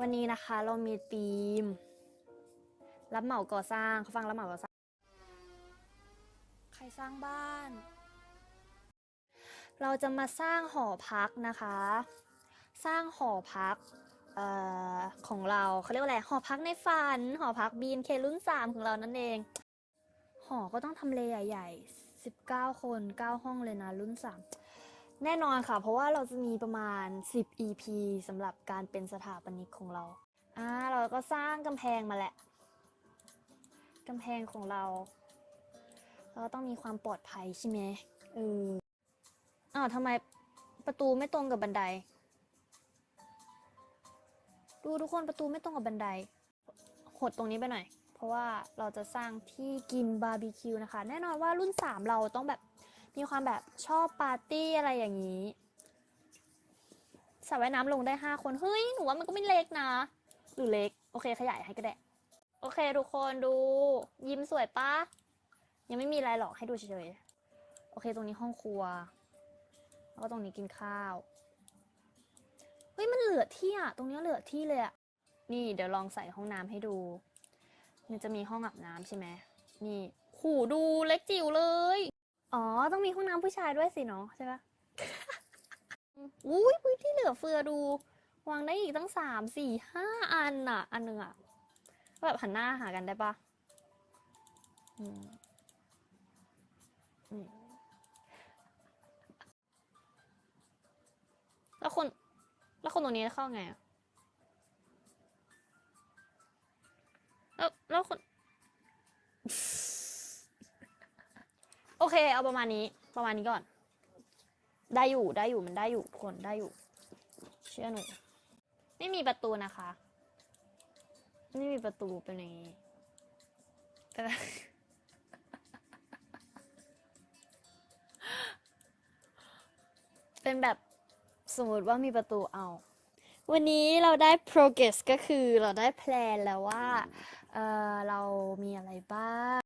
วันนี้นะคะเรามีธีม รับเหมาก่อสร้างเขาฟังรับเหมาก่อสร้าง ใครสร้างบ้าน เราจะมาสร้างหอพักนะคะ สร้างหอพักออของเราเขาเรียกว่าอะไรหอพักในฝัน หอพักบีนเครุ่นสามของเรานั่นเอง หอก็ต้องทำเลใหญ่ๆ19 คน 9 ห้องเลยนะรุ่น3 แน่นอนค่ะ เพราะว่าเราจะมีประมาณ 10 EP สำหรับการเป็นสถาปนิกของเราอ่าเราก็สร้างกำแพงมาแหละกำแพงของเรา เราต้องมีความปลอดภัยใช่ไหมเอออ้าวทำไมประตูไม่ตรงกับบันได ดูทุกคนประตูไม่ตรงกับบันได หดตรงนี้ไปหน่อย เพราะว่าเราจะสร้างที่กินบาร์บีคิวนะคะ แน่นอนว่ารุ่น 3 เราต้องแบบ มีความแบบชอบปาร์ตี้อะไรอย่างนี้สระว่ายน้ำลงได้ 5 คน เฮ้ย หนูว่ามันก็ไม่เล็กนะ หรือเล็ก โอเค ขยายให้ก็ได้ โอเค ทุกคนดู ยิ้มสวยปะ ยังไม่มีอะไรหรอกให้ดูเฉยๆ โอเค ตรงนี้ห้องครัว แล้วก็ตรงนี้กินข้าว เฮ้ย มันเหลือที่อะตรงนี้เหลือที่เลยอะนี่ เดี๋ยวลองใส่ห้องน้ำให้ดู มันจะมีห้องอาบน้ำใช่ไหมนี่หูดูเล็กจิ๋วเลย อ๋อ ต้องมีห้องน้ำผู้ชายด้วยสิเนาะใช่ปะ อุ้ยพื้นที่เหลือเฟือดู วางได้อีกตั้งสามสี่ห้าอันอะ อันหนึ่งอะ แบบหันหน้าหากันได้ปะอืมอืมแล้วคน แล้วคนตรงนี้เข้าไงอะแล้วแล้วคน โอเค เอาประมาณนี้ ประมาณนี้ก่อน ได้อยู่ได้อยู่มันได้อยู่คนได้อยู่ เชื่อหนูไม่มีประตูนะคะ ไม่มีประตูเป็นอย่างนี้เป็นแบบสมมติว่ามีประตูเอา วันนี้เราได้ progress ก็คือเราได้แพลนแล้วว่า เออเรามีอะไรบ้าง